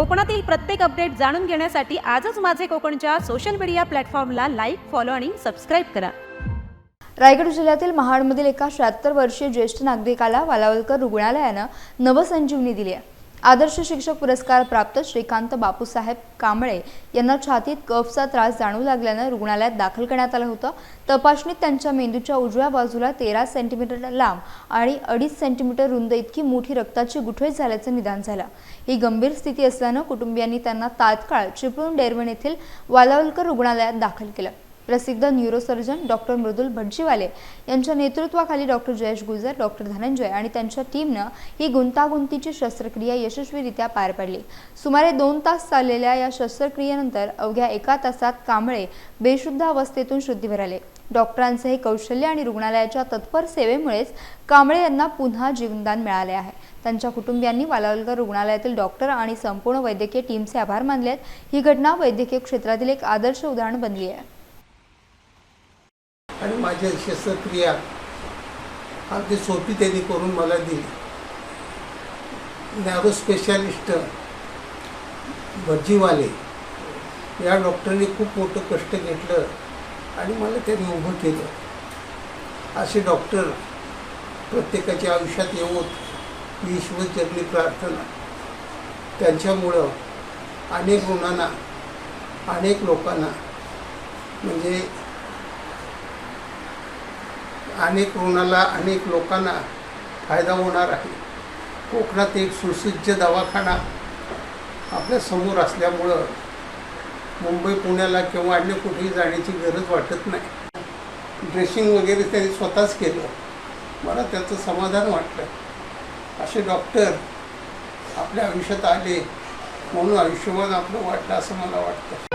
कोकणातील प्रत्येक अपडेट जाणून घेण्यासाठी आजच माझे कोकणच्या सोशल मीडिया प्लॅटफॉर्मला लाईक फॉलो आणि सबस्क्राईब करा. रायगड जिल्ह्यातील महाडमधील एका शहात्तर वर्षीय ज्येष्ठ नागरिकाला वालावलकर रुग्णालयानं नवसंजीवनी दिली आहे. आदर्श शिक्षक पुरस्कार प्राप्त श्रीकांत बापूसाहेब कांबळे यांना छातीत कफचा त्रास जाणवू लागल्यानं रुग्णालयात दाखल करण्यात आलं होतं. तपासणीत त्यांच्या मेंदूच्या उजव्या बाजूला तेरा सेंटीमीटर लांब आणि अडीच सेंटीमीटर रुंद इतकी मोठी रक्ताची गुठळी झाल्याचं निदान झालं. ही गंभीर स्थिती असल्यानं कुटुंबियांनी त्यांना तात्काळ चिपळूण डेरवण येथील वालावलकर रुग्णालयात दाखल केलं. प्रसिद्ध न्यूरोसर्जन डॉक्टर मृदुल भटजीवाले यांच्या नेतृत्वाखाली डॉक्टर जयेश गुजर डॉक्टर धनंजय आणि त्यांच्या टीमनं ही गुंतागुंतीची शस्त्रक्रिया यशस्वीरित्या पार पाडली. सुमारे दोन तास चाललेल्या या शस्त्रक्रियेनंतर अवघ्या एका तासात कांबळे बेशुद्ध अवस्थेतून शुद्धीवर आले डॉक्टरांचे हे कौशल्य आणि रुग्णालयाच्या तत्पर सेवेमुळेच कांबळे यांना पुन्हा जीवनदान मिळाले आहे. त्यांच्या कुटुंबियांनी वालावलकर रुग्णालयातील डॉक्टर आणि संपूर्ण वैद्यकीय टीमचे आभार मानले आहेत ही घटना वैद्यकीय क्षेत्रातील एक आदर्श उदाहरण बनली आहे. आणि माझ्या शस्त्रक्रिया अगदी सोपी त्यांनी करून मला दिली. नॅरो स्पेशालिस्ट भजीवाले या डॉक्टरने खूप मोठं कष्ट घेतलं आणि मला त्यांनी उभं केलं. असे डॉक्टर प्रत्येकाच्या आयुष्यात येवोत ही ईश्वरचरणी प्रार्थना. त्यांच्यामुळं अनेक रुग्णांना अनेक लोकांना म्हणजे अनेक रुग्णाला अनेक लोकांना फायदा होणार आहे. कोकणात एक सुसज्ज दवाखाना आपल्यासमोर असल्यामुळं मुंबई पुण्याला किंवा अन्य कुठेही जाण्याची गरज वाटत नाही. ड्रेसिंग वगैरे त्यांनी स्वतःच केलं. मला त्याचं समाधान वाटलं. असे डॉक्टर आपल्या आयुष्यात आले म्हणून आयुष्यमान आपलं वाटलं असं मला वाटतं.